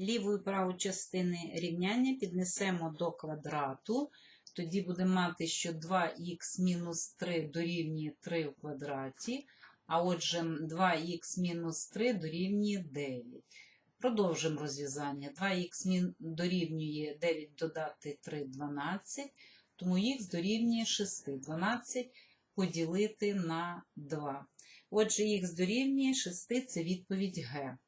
Ліву і праву частини рівняння піднесемо до квадрату. Тоді будемо мати, що 2х мінус 3 дорівнює 3 в квадраті, а отже 2х мінус 3 дорівнює 9. Продовжимо розв'язання. 2х дорівнює 9 додати 3 12, тому х дорівнює 6. 12 поділити на 2. Отже, х дорівнює 6 це відповідь Г.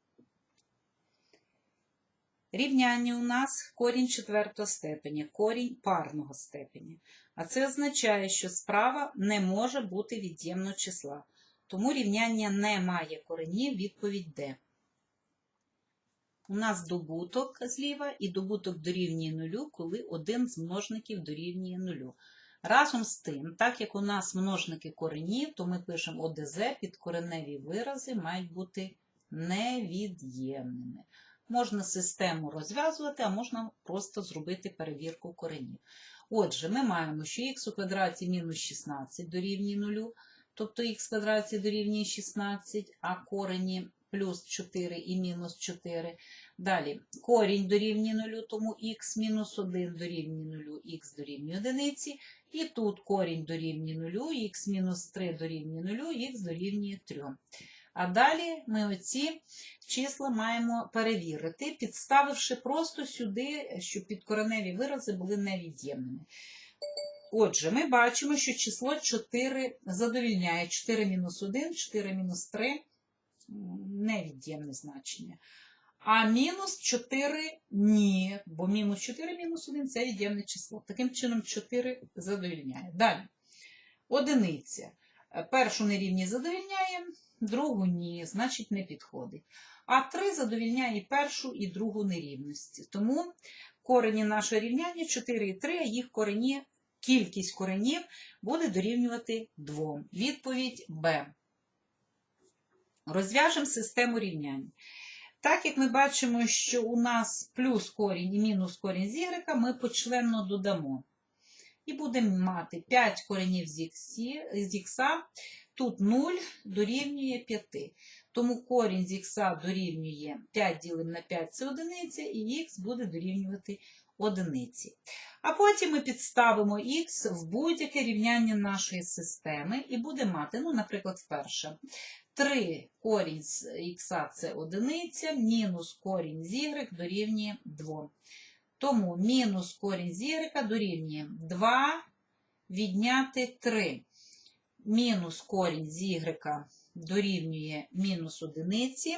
Рівняння у нас корінь четвертого степеня, корінь парного степеня. А це означає, що справа не може бути від'ємного числа. Тому рівняння не має коренів, відповідь Д. У нас добуток зліва і добуток дорівнює нулю, коли один з множників дорівнює нулю. Разом з тим, так як у нас множники коренів, то ми пишемо ОДЗ, підкореневі вирази мають бути невід'ємними. Можна систему розв'язувати, а можна просто зробити перевірку коренів. Отже, ми маємо, що х у квадраті мінус 16 дорівнює 0, тобто х в квадраті дорівнює 16, а корені плюс 4 і мінус 4. Далі корінь дорівнює 0, тому х мінус 1 дорівнює 0, х дорівнює 1. І тут корінь дорівнює 0, х мінус 3 дорівнює 0, х дорівнює 3. А далі ми оці числа маємо перевірити, підставивши просто сюди, щоб підкореневі вирази були невід'ємними. Отже, ми бачимо, що число 4 задовільняє 4 мінус 1, 4 мінус 3 невід'ємне значення. А мінус 4 ні, бо мінус 4 мінус 1 це від'ємне число. Таким чином 4 задовільняє. Далі. Одиниця. Першу нерівність задовільняє, другу ні, значить не підходить. А 3 задовільняє першу, і другу нерівності. Тому корені нашого рівняння 4 і 3, а їх корені, кількість коренів буде дорівнювати 2. Відповідь Б. Розв'яжемо систему рівнянь. Так як ми бачимо, що у нас плюс корінь і мінус корінь з y, ми почленно додамо. І будемо мати 5 коренів з х, тут 0 дорівнює 5. Тому корінь з х дорівнює 5 ділимо на 5 це одиниця, і х буде дорівнювати одиниці. А потім ми підставимо х в будь-яке рівняння нашої системи і будемо мати, ну, наприклад, вперше. 3 корінь з х це одиниця, мінус корінь з y дорівнює 2. Тому мінус корінь з y дорівнює 2 відняти 3. Мінус корінь з y дорівнює мінус одиниці.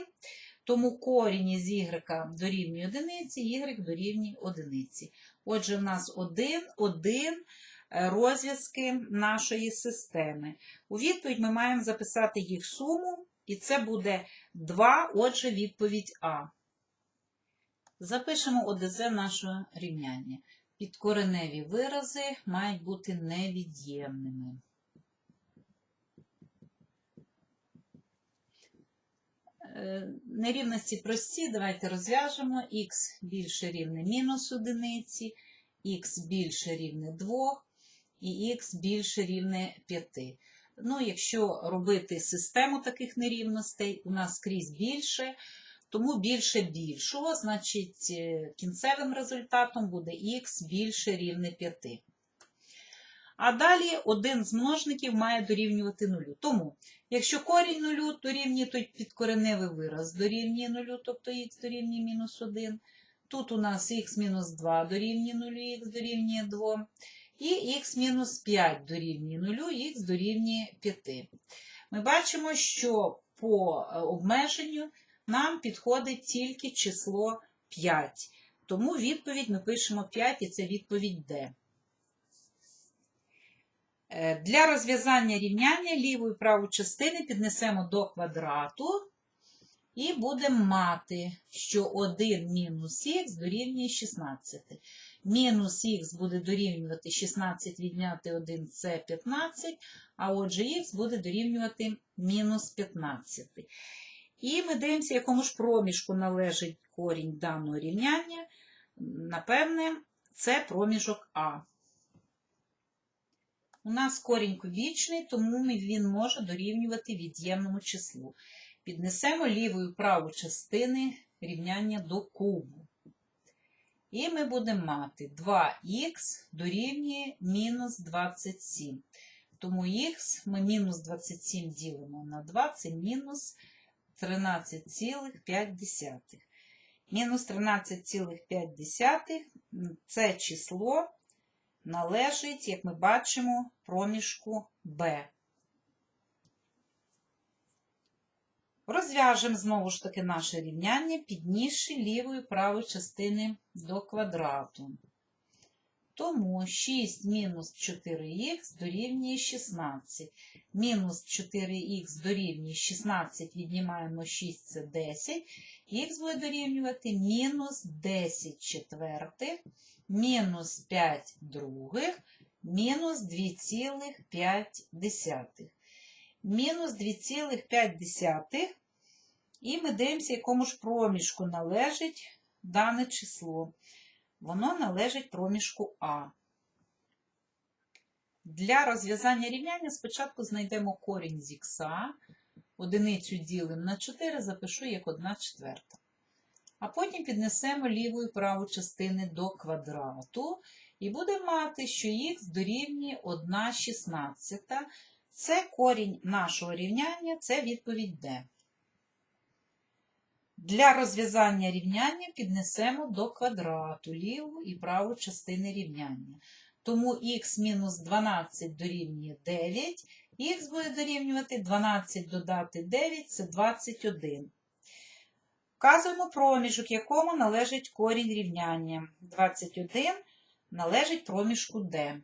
Тому корінь із y дорівнює одиниці, y дорівнює одиниці. Отже, в нас один, один розв'язки нашої системи. У відповідь ми маємо записати їх суму, і це буде 2, отже, відповідь А. Запишемо ОДЗ нашого рівняння. Підкореневі вирази мають бути невід'ємними. Е, Нерівності прості, давайте розв'яжемо. Х більше рівне мінус одиниці, х більше рівне 2 і х більше рівне 5. Ну, якщо робити систему таких нерівностей, у нас скрізь більше, тому більше більшого, значить, е, кінцевим результатом буде х більше рівне 5. А далі один з множників має дорівнювати нулю. Тому, якщо корінь нулю дорівнює, то підкореневий вираз дорівнює нулю, тобто х дорівнює мінус 1. Тут у нас х мінус 2 дорівнює нулю, х дорівнює 2. І х мінус 5 дорівнює 0, х дорівнює 5. Ми бачимо, що по е, обмеженню нам підходить тільки число 5. Тому відповідь ми пишемо 5, і це відповідь Д. Е, Для розв'язання рівняння ліву і праву частини піднесемо до квадрату і будемо мати, що 1 мінус х дорівнює 16. Мінус х буде дорівнювати 16 відняти 1 це 15, а отже х буде дорівнювати мінус 15. І ми дивимося, якому ж проміжку належить корінь даного рівняння. Напевне, це проміжок А. У нас корінь кубічний, тому він може дорівнювати від'ємному числу. Піднесемо ліву і праву частини рівняння до кубу. І ми будемо мати 2х дорівнює мінус 27. Тому х ми мінус 27 ділимо на 2, це мінус 13,5. Мінус 13,5 це число належить, як ми бачимо, проміжку b. Розв'яжемо знову ж таки наше рівняння, піднісши ліву і праву частини до квадрату. Тому 6 мінус 4х дорівнює 16. Мінус 4х дорівнює 16, віднімаємо 6, це 10. Х буде дорівнювати мінус 10 четвертих, мінус 5 других, мінус 2,5. Мінус 2,5. І ми дивимося, якому ж проміжку належить дане число. Воно належить проміжку А. Для розв'язання рівняння спочатку знайдемо корінь з х, одиницю ділимо на 4, запишу як 1 четверта. А потім піднесемо ліву і праву частини до квадрату і будемо мати, що х дорівнює 1 шістнадцята. Це корінь нашого рівняння, це відповідь D. Для розв'язання рівняння піднесемо до квадрату ліву і праву частини рівняння. Тому х-12 дорівнює 9, х буде дорівнювати 12 додати 9 це 21. Вказуємо проміжок, якому належить корінь рівняння. 21 належить проміжку D.